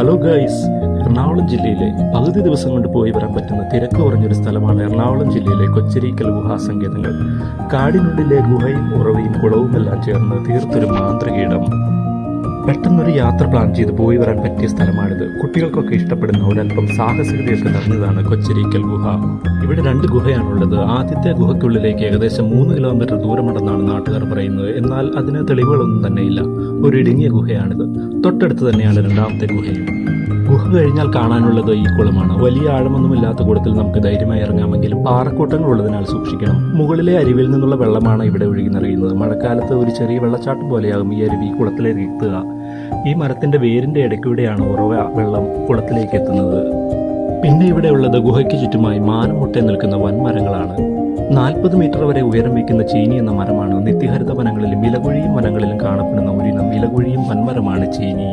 Hello guys Ernakulam ജില്ലയിലെ പകുതി ദിവസം കൊണ്ട് പോയി വരാൻ പറ്റുന്ന തിരക്ക് കുറഞ്ഞൊരു സ്ഥലമാണ് എറണാകുളം ജില്ലയിലെ കൊച്ചരിക്കൽ ഗുഹാസങ്കേതങ്ങൾ. കാടിനുള്ളിലെ ഗുഹയും ഉറവയും കുളവുമെല്ലാം ചേർന്ന് തീർത്തൊരു മാന്ത്രികയിടം പെട്ടെന്നൊരു യാത്ര പ്ലാൻ ചെയ്ത് പോയി വരാൻ പറ്റിയ സ്ഥലമാണിത്. കുട്ടികൾക്കൊക്കെ ഇഷ്ടപ്പെടുന്ന ഒരല്പം സാഹസികതയൊക്കെ നിറഞ്ഞതാണ് കൊച്ചരിക്കൽ ഗുഹ. ഇവിടെ രണ്ട് ഗുഹയാണുള്ളത്. ആദ്യത്തെ ഗുഹയ്ക്കുള്ളിലേക്ക് ഏകദേശം മൂന്ന് കിലോമീറ്റർ ദൂരമുണ്ടെന്നാണ് നാട്ടുകാർ പറയുന്നത്. എന്നാൽ അതിന് തെളിവുകളൊന്നും തന്നെയില്ല ഒരു ഇടുങ്ങിയ ഗുഹയാണിത്. തൊട്ടടുത്ത് തന്നെയാണ് രണ്ടാമത്തെ ഗുഹയും. ഗുഹ കഴിഞ്ഞാൽ കാണാനുള്ളത് ഈ കുളമാണ് വലിയ ആഴമൊന്നുമില്ലാത്ത കുളത്തിൽ നമുക്ക് ധൈര്യമായി ഇറങ്ങാമെങ്കിലും പാറക്കൂട്ടങ്ങൾ ഉള്ളതിനാൽ സൂക്ഷിക്കണം. മുകളിലെ അരുവിൽ നിന്നുള്ള വെള്ളമാണ് ഇവിടെ ഒഴുകി നിറയുന്നത് മഴക്കാലത്ത് ഒരു ചെറിയ വെള്ളച്ചാട്ടം പോലെയാകും ഈ അരുവി കുളത്തിലേക്ക് എത്തുക. ഈ മരത്തിന്റെ വേരിന്റെ ഇടയ്ക്കൂടെയാണ് ഉറവ വെള്ളം കുളത്തിലേക്ക് എത്തുന്നത്. പിന്നെ ഇവിടെ ഉള്ളത് ഗുഹയ്ക്ക് ചുറ്റുമായി മാനം മുട്ടേ നിൽക്കുന്ന വൻമരങ്ങളാണ്. നാൽപ്പത് മീറ്റർ വരെ ഉയരം വയ്ക്കുന്ന ചീനി എന്ന മരമാണ്. നിത്യഹരിത വനങ്ങളിലും ഇലകുഴിയും വനങ്ങളിലും കാണപ്പെടുന്ന ഒരിനം ഇലകുഴിയും വൻമരമാണ് ചീനി.